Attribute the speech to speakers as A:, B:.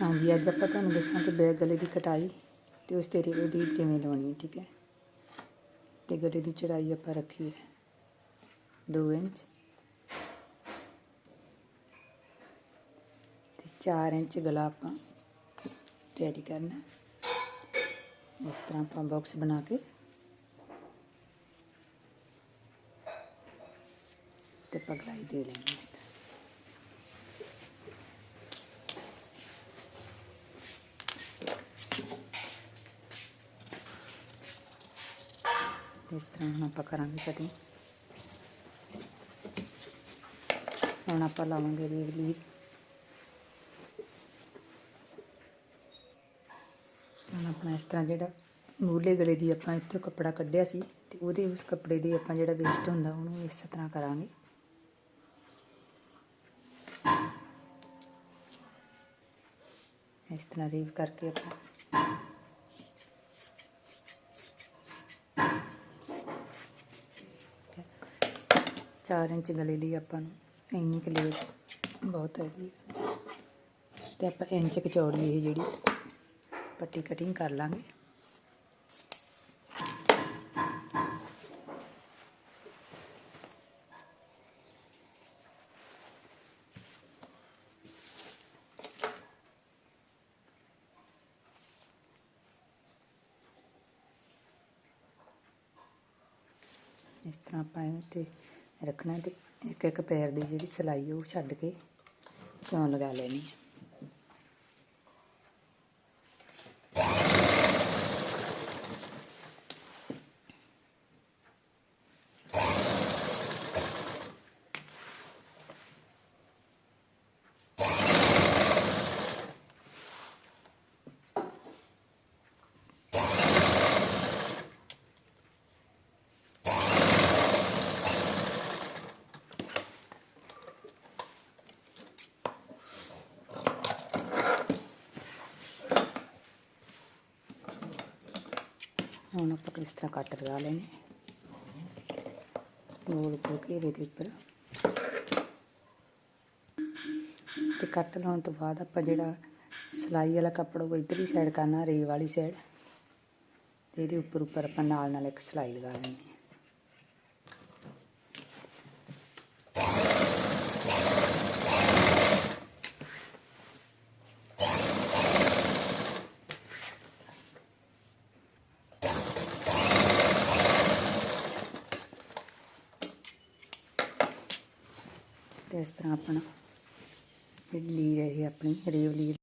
A: ਹਾਂਜੀ, ਅੱਜ ਆਪਾਂ ਤੁਹਾਨੂੰ ਦੱਸਾਂ ਕਿ ਬੈਕ ਗਲੇ ਦੀ ਕਟਾਈ ਤੇ ਉਸ ਤੇਰੇ ਉਹਦੀ ਕਿਵੇਂ ਲਾਉਣੀ ਹੈ, ਠੀਕ ਹੈ? ਤੇ ਗਲੇ ਦੀ ਚੜਾਈ ਆਪਾਂ ਰੱਖੀ ਹੈ। 2 ਇੰਚ ਤੇ 4 ਇੰਚ ਗਲਾ ਆਪਾਂ ਰੈਡੀ ਕਰਨਾ ਇਸ ਤਰ੍ਹਾਂ ਆਪਾਂ ਬਾਕਸ ਬਣਾ ਕੇ ਤੇ ਪਗਲਾਈ ਦੇ ਲੈਣੀ ਇਸ ਤਰ੍ਹਾਂ। ਇਸ ਤਰ੍ਹਾਂ ਹੁਣ ਆਪਾਂ ਕਰਾਂਗੇ ਕਟਿੰਗ ਹੁਣ ਆਪਾਂ ਲਾਵਾਂਗੇ ਰੀਵ ਲੀਵ ਹੁਣ ਆਪਣਾ ਇਸ ਤਰ੍ਹਾਂ ਜਿਹੜਾ ਮੂਲੇ ਗਲੇ ਦੀ ਆਪਾਂ ਇੱਥੇ ਕੱਪੜਾ ਕੱਢਿਆ ਸੀ ਤੇ ਉਹਦੇ ਉਸ ਕੱਪੜੇ ਦੇ ਆਪਾਂ ਜਿਹੜਾ ਵੇਸਟ ਹੁੰਦਾ ਉਹਨੂੰ ਇਸ ਤਰ੍ਹਾਂ ਕਰਾਂਗੇ। ਇਸ ਤਰ੍ਹਾਂ ਰੀਵ ਕਰਕੇ ਆਪਾਂ 4 ਇੰਚ ਗਲੇ ਲਈ ਆਪਾਂ ਨੂੰ, ਇੰਨੀ ਕੁ ਲੇਵ ਬਹੁਤ ਹੈਗੀ ਹੈ। ਤੇ ਆਪਾਂ ਇੰਚ ਕੁ ਲਈ ਇਹ ਜਿਹੜੀ ਪੱਟੀ ਕਟਿੰਗ ਕਰ ਲਾਂਗੇ ਇਸ ਤਰ੍ਹਾਂ ਆਪਾਂ ਇਹਨੂੰ ਤੇ ਰੱਖਣਾ ਤੇ ਇੱਕ ਇੱਕ ਪੈਰ ਦੀ ਜਿਹੜੀ ਸਿਲਾਈ ਉਹ ਛੱਡ ਕੇ ਸਿਉਣ ਲਗਾ ਲੈਣੀ ਹੈ ਹੁਣ ਆਪਾਂ ਇਸ ਤਰ੍ਹਾਂ ਕੱਟ ਲਗਾ ਲੈਣੇ। ਗੋਲ ਗੋਲ ਘੇਰੇ ਦੇ ਉੱਪਰ। ਤੇ ਕੱਟ ਲਾਉਣ ਤੋਂ ਬਾਅਦ ਆਪਾਂ ਜਿਹੜਾ ਸਿਲਾਈ ਵਾਲਾ ਕੱਪੜਾ ਉਹ ਇਧਰਲੀ ਸਾਈਡ ਕਰਨਾ ਰੇ ਵਾਲੀ ਸਾਈਡ ਤੇ ਇਹਦੇ ਉੱਪਰ ਉੱਪਰ ਆਪਾਂ ਨਾਲ ਨਾਲ ਇੱਕ ਸਿਲਾਈ ਲਗਾ ਲੈਣੀ। ਤੇ ਇਸ ਤਰ੍ਹਾਂ ਆਪਣਾ ਜਿਹੜੀ ਲੀ ਆਪਣੀ ਰੇਵਲੀ